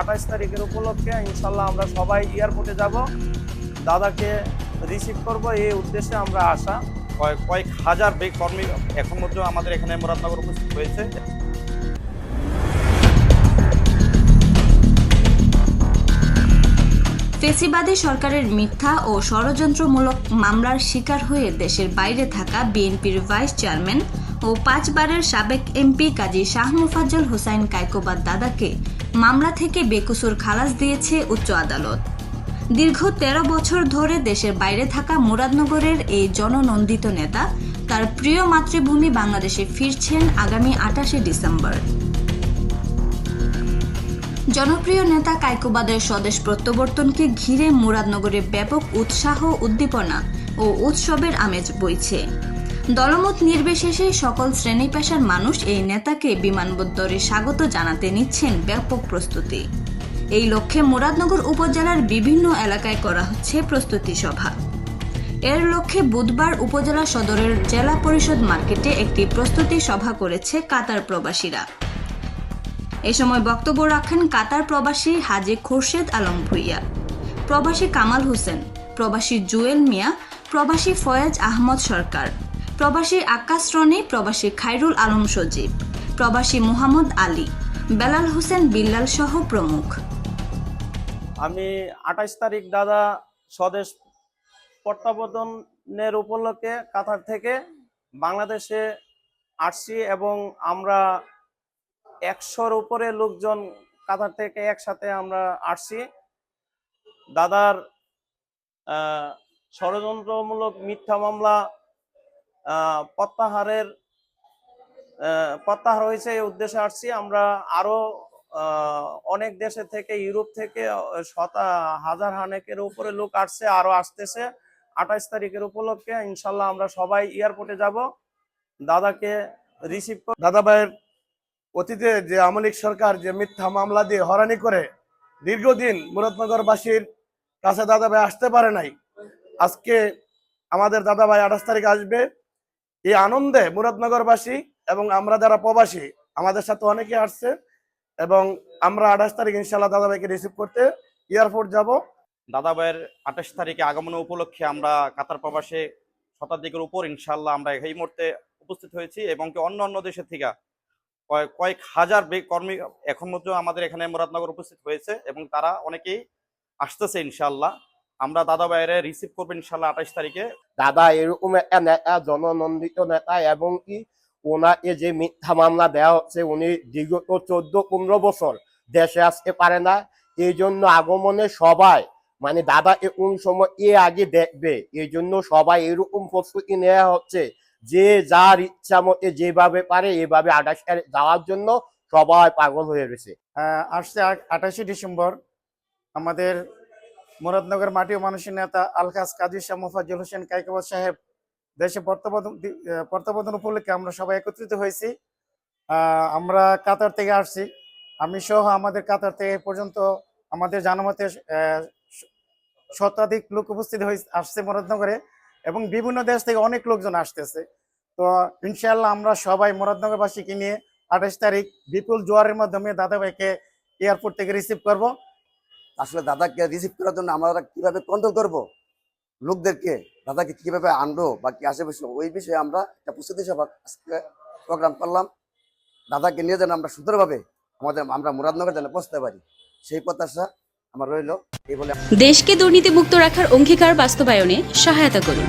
আঠাশ তারিখের উপলক্ষে ইনশাল্লাহ আমরা সবাই এয়ারপোর্টে যাব। দাদাকে রিসিভ করব এই উদ্দেশ্যে আমরা আসা। কয়েক কয়েক হাজার বে কর্মী এখন পর্যন্ত আমাদের এখানে মুরাদনগর উপস্থিত হয়েছে। ফেসিবাদী সরকারের মিথ্যা ও ষড়যন্ত্রমূলক মামলার শিকার হয়ে দেশের বাইরে থাকা বিএনপির ভাইস চেয়ারম্যান ও পাঁচবারের সাবেক এমপি কাজী শাহ মুফাজ্জল হোসাইন কাইকোবাদ দাদাকে মামলা থেকে বেকসুর খালাস দিয়েছে উচ্চ আদালত। দীর্ঘ তেরো বছর ধরে দেশের বাইরে থাকা মুরাদনগরের এই জননন্দিত নেতা তার প্রিয় মাতৃভূমি বাংলাদেশে ফিরছেন আগামী আটাশে ডিসেম্বর। জনপ্রিয় নেতা কাইকোবাদের স্বদেশ প্রত্যাবর্তনকে ঘিরে মুরাদনগরে ব্যাপক উৎসাহ, উদ্দীপনা ও উৎসবের আমেজ বইছে। দলমত নির্বিশেষে সকল শ্রেণি পেশার মানুষ এই নেতাকে বিমানবন্দরে স্বাগত জানাতে নিচ্ছেন ব্যাপক প্রস্তুতি। এই লক্ষ্যে মুরাদনগর উপজেলার বিভিন্ন এলাকায় করা হচ্ছে প্রস্তুতি সভা। এর লক্ষ্যে বুধবার উপজেলা সদরের জেলা পরিষদ মার্কেটে একটি প্রস্তুতি সভা করেছে কাতার প্রবাসীরা। এ সময় বক্তব্য রাখেন কাতার প্রবাসী হাজি খোরশেদ আলম ভুইয়া, প্রবাসী কামাল হোসেন, প্রবাসী জুয়েল মিয়া, প্রবাসী ফয়েজ আহমদ সরকার প্রবাসী আকাশ রনি, প্রবাসী খাইরুল আলম সজীব, প্রবাসী মোহাম্মদ আলী, বেলাল হোসেন বিল্লাল সহ প্রমুখ। আমি আঠাশ তারিখ দাদা স্বদেশ প্রত্যাবর্তনের উপলক্ষে কাতার থেকে বাংলাদেশে আসছি এবং আমরা একশোর উপরে লোকজন কাতার থেকে একসাথে আমরা আসছি। দাদার ষড়যন্ত্রমূলক মিথ্যা মামলা প্রত্যাহারের প্রত্যাহার হয়েছে এই উদ্দেশ্যে আসছি। আমরা আরও অনেক দেশে থেকে, ইউরোপ থেকে, শতা, হাজার হানেকের উপরে লোক আসছে, আরও আসতেছে। আঠাশ তারিখের উপলক্ষে ইনশাল্লাহ আমরা সবাই এয়ারপোর্টে যাব। দাদাকে রিসিভ দাদা ভাইয়ের অতীতে যে আমলিক সরকার যে মিথ্যা মামলা দিয়ে হরানি করে, দীর্ঘদিন মুরাদনগরবাসীর কাছে দাদা ভাই আসতে পারে নাই। আজকে আমাদের দাদা ভাই আঠাশ তারিখ আসবে। এই আনন্দে মুরাদনগরবাসী এবং আমরা যারা প্রবাসী, আমাদের সাথে অনেকে আসছে এবং আমরা আঠাশ তারিখ ইনশাল্লাহ দাদা ভাইকে রিসিভ করতে এয়ারপোর্ট যাব। দাদা ভাইয়ের আঠাশ তারিখে আগমন উপলক্ষে আমরা কাতার প্রবাসে শতাধিকের উপর ইনশাল্লাহ আমরা এই মুহূর্তে উপস্থিত হয়েছি এবং কি অন্য অন্য দেশের থেকে কয়েক কয়েক হাজার কর্মী এখন পর্যন্ত আমাদের এখানে মুরাদনগর উপস্থিত হয়েছে এবং তারা অনেকেই আসতেছে ইনশাল্লাহ আমরা দাদা ভাইয়ের রিসিভ করব ইনশাল্লাহ আঠাশ তারিখে। দাদা এরকম একটা নেতা জননন্দিত নেতা এবং কি ওনাকে যে মিথ্যা মামলা দেওয়া হচ্ছে উনি বিগত চোদ্দ পনেরো বছর দেশে আসতে পারে না। এই জন্য আগমনে সবাই মানে দাদা কোন সময় এ আগে দেখবে। এই জন্য সবাই এরকম প্রস্তুতি নেওয়া হচ্ছে। যে যার ইচ্ছা মতে যেভাবে পারে এভাবে আঠাশ তারিখ যাওয়ার জন্য সবাই পাগল হয়ে গেছে আহ, আসছে আঠাশে ডিসেম্বর। আমাদের মুরাদনগর মাটি ও মানুষের নেতা আলখাস কাজী শাহ মোফাজ্জল হোসেন কাইকাবাদ সাহেব দেশে প্রত্যাবর্তন প্রত্যাবর্তন উপলক্ষে আমরা সবাই একত্রিত হয়েছি। আমরা কাতার থেকে আসছি। আমি সহ আমাদের কাতার থেকে পর্যন্ত আমাদের জানামতে শতাধিক লোক উপস্থিত হয়ে আসছে মুরাদনগরে এবং বিভিন্ন দেশ থেকে অনেক লোকজন আসতেছে। তো ইনশাল্লাহ আমরা সবাই মুরাদনগরবাসীকে নিয়ে আঠাশ তারিখ বিপুল জোয়ারের মাধ্যমে দাদাভাইকে এয়ারপোর্ট থেকে রিসিভ করব। আসলে দাদাকে রিসিভ করার জন্য আমরা কীভাবে কন্ট্রোল করব? লোকদেরকে দাদাকে কীভাবে আনব বা কি আশেপাশে ওই বিষয়ে আমরা একটা প্রস্তুতি সভা আজকে প্রোগ্রাম করলাম। দাদাকে নিয়ে যেন আমরা সুন্দরভাবে আমাদের আমরা মুরাদনগর যেন পৌঁছতে পারি। সেই প্রত্যাশা আমার রইল। এই বলে দেশকে দুর্নীতিমুক্ত রাখার অঙ্গীকার বাস্তবায়নে সহায়তা করুন।